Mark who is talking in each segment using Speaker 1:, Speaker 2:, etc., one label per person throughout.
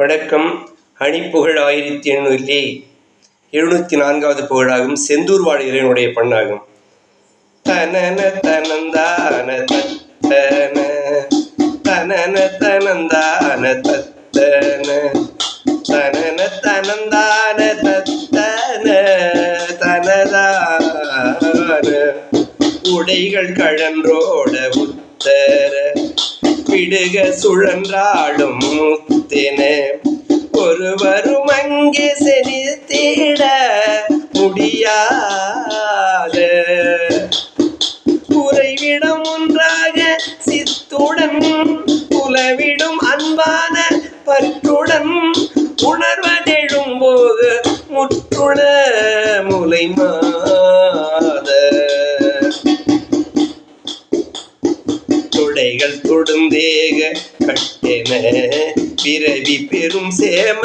Speaker 1: வணக்கம். அணிப்புகழ் ஆயிரத்தி எண்ணூற்றி எழுநூற்றி நான்காவது புகழாகும். செந்தூர் வாழ் இறைவனுடைய பண்ணாகும். தனன தனந்தான தத்தன. தனன தனந்தான தத்தன. தனன தனந்தான தத்தன. தனதான. உடைகள் கழன்றோட உத்தர. விடுக சுழன்றாடும் முத்தென. ஒருவரும் அங்கே செனித்திட முடியாத. உறைவிடம் ஒன்றாக சித்துடன் புலவிடும் அன்பான பற்றுடன் உணர்வதெழும் போது முற்றுள முலை துடைகள் தொடுந்தேக கட்டென. பிறவி பெரும் சேம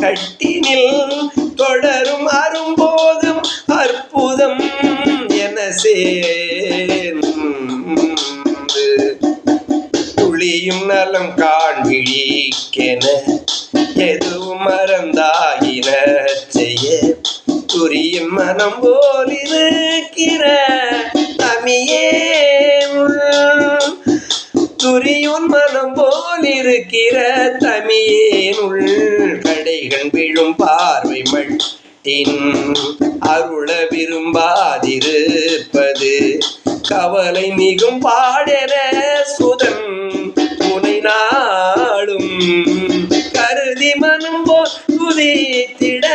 Speaker 1: கட்டினில் தொடரும் அரும்போதும் அற்புதம் என சேர்ந்து துளியும் நலம் காண்பிழிக்கென எதுவும் மறந்தாயின. செய்ய துரியின் மனம் போல் இருக்கிற துரியுன் மனம் போல் இருக்கிற தமியேனுள் கடைகள் விழும் பார்வை மட்டின் அருள விரும்பாதிருப்பது. கவலை மிகும் பாடென சுதன் துணை நாளும் கருதி மனம் போல் துதித்திட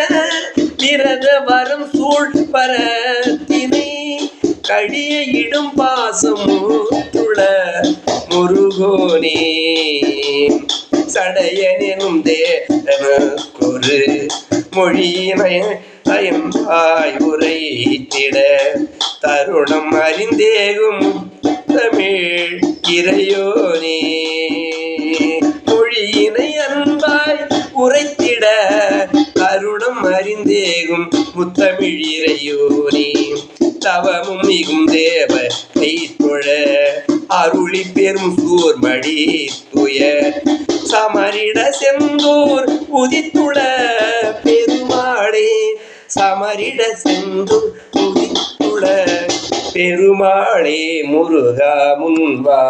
Speaker 1: விரத வரம் சூழ் கழிய இடும் பாசம் துள முருகோனே. சடையனும் தேவனுக்கொரு மொழியினை அயம்பாய் உரைத்திட தருணம் அறிந்தேகும் தமிழ் இறையோனே. மொழியினை அன்பாய் உரைத்திட தருணம் அறிந்தேகும் முத்தமிழ் இறையோனே. தவமும் மிகும் தேவ கைத்தொழ அருளி பெரும் சூர்மடி துயர் சமரிட செந்தூர் உதித்துள பெருமாளே சமரிட செந்தூர் உதித்துள பெருமாளே முருகா முன்வா.